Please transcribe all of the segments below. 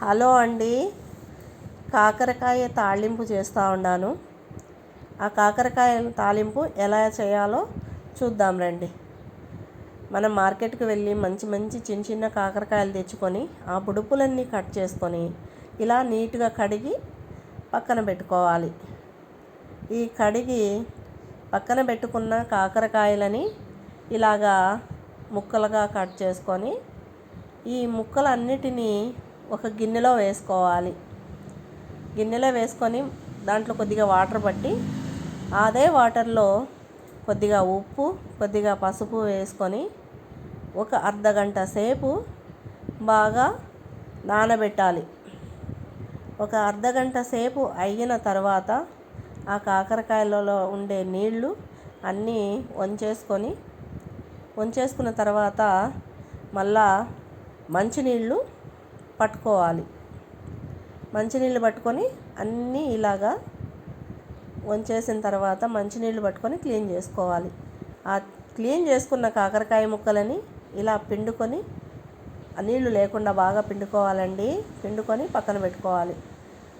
Hello అండి. కాకరకాయ తాళింపు చేస్తూ ఉన్నాను. ఆ కాకరకాయ తాళింపు ఎలా చేయాలో చూద్దాం రండి. మనం మార్కెట్కి వెళ్ళి మంచి మంచి చిన్న చిన్న కాకరకాయలు తెచ్చుకొని ఆ బుడుపులన్నీ కట్ చేసుకొని ఇలా నీట్గా కడిగి పక్కన పెట్టుకోవాలి. ఈ కడిగి పక్కన పెట్టుకున్న కాకరకాయలని ఇలాగా ముక్కలుగా కట్ చేసుకొని ఈ ముక్కలన్నిటినీ ఒక గిన్నెలో వేసుకోవాలి. గిన్నెలో వేసుకొని దాంట్లో కొద్దిగా వాటర్ పట్టి అదే వాటర్లో కొద్దిగా ఉప్పు కొద్దిగా పసుపు వేసుకొని ఒక అర్ధ గంట సేపు బాగా నానబెట్టాలి. ఒక అర్ధ గంట సేపు అయిన తర్వాత ఆ కాకరకాయలలో ఉండే నీళ్ళు అన్నీ వంచేసుకొని వంచేసుకున్న తర్వాత మళ్ళా మంచినీళ్ళు పట్టుకోవాలి. మంచినీళ్ళు పట్టుకొని అన్నీ ఇలాగా వంచేసిన తర్వాత మంచినీళ్ళు పట్టుకొని క్లీన్ చేసుకోవాలి. ఆ క్లీన్ చేసుకున్న కాకరకాయ ముక్కలని ఇలా పిండుకొని నీళ్ళు లేకుండా బాగా పిండుకోవాలండి. పిండుకొని పక్కన పెట్టుకోవాలి.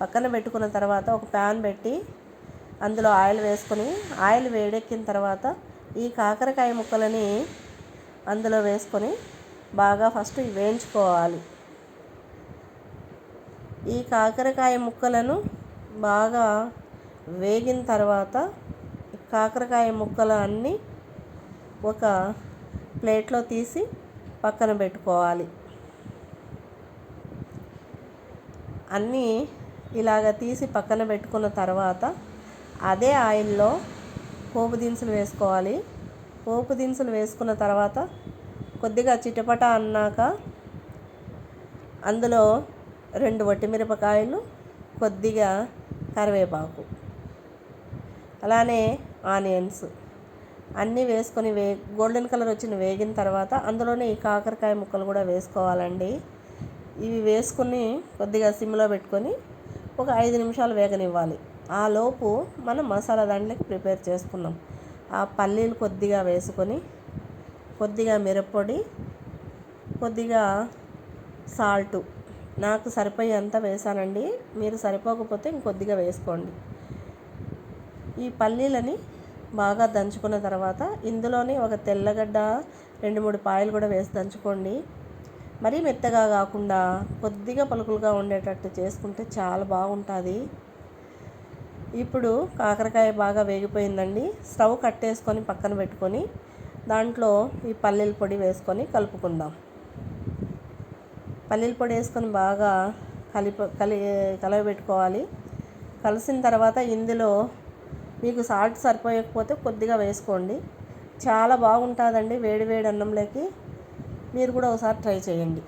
పక్కన పెట్టుకున్న తర్వాత ఒక ప్యాన్ పెట్టి అందులో ఆయిల్ వేసుకొని ఆయిల్ వేడెక్కిన తర్వాత ఈ కాకరకాయ ముక్కలని అందులో వేసుకొని బాగా ఫస్ట్ వేయించుకోవాలి. ఈ కాకరకాయ ముక్కలను బాగా వేగిన తర్వాత కాకరకాయ ముక్కలు అన్నీ ఒక ప్లేట్లో తీసి పక్కన పెట్టుకోవాలి. అన్నీ ఇలాగ తీసి పక్కన పెట్టుకున్న తర్వాత అదే ఆయిల్లో పోపు దినుసులు వేసుకోవాలి. పోపు దినుసులు వేసుకున్న తర్వాత కొద్దిగా చిటపట అన్నాక అందులో రెండు వట్టిమిరపకాయలు కొద్దిగా కరివేపాకు. అలానే ఆనియన్స్. అన్నీ వేసుకొని వే గోల్డెన్ కలర్ వచ్చిన వేగిన తర్వాత అందులోనే ఈ కాకరకాయ ముక్కలు కూడా వేసుకోవాలండి. ఇవి వేసుకుని కొద్దిగా సిమ్లో పెట్టుకొని ఒక ఐదు నిమిషాలు వేగనివ్వాలి. ఆ లోపు మనం మసాలా దాంట్లోకి ప్రిపేర్ చేసుకున్నాం. ఆ పల్లీలు కొద్దిగా వేసుకొని కొద్దిగా మిరప్పొడి కొద్దిగా సాల్టు నాకు సరిపోయేంత వేసానండి మీరు సరిపోకపోతే ఇంకొద్దిగా వేసుకోండి. ఈ పల్లీలని బాగా దంచుకున్న తర్వాత ఇందులోనే ఒక తెల్లగడ్డ రెండు మూడు పాయలు కూడా వేసి దంచుకోండి. మరీ మెత్తగా కాకుండా కొద్దిగా పలుకులుగా ఉండేటట్టు చేసుకుంటే చాలా బాగుంటుంది. ఇప్పుడు కాకరకాయ బాగా వేగిపోయిందండి. స్టవ్ కట్టేసుకొని పక్కన పెట్టుకొని దాంట్లో ఈ పల్లీల పొడి వేసుకొని కలుపుకుందాం. పల్లీల పొడి వేసుకొని బాగా కలిపి కలి కలవబెట్టుకోవాలి. కలిసిన తర్వాత ఇందులో మీకు సాల్ట్ సరిపోయకపోతే కొద్దిగా వేసుకోండి. చాలా బాగుంటుందండి వేడి వేడి అన్నంలోకి. మీరు కూడా ఒకసారి ట్రై చేయండి.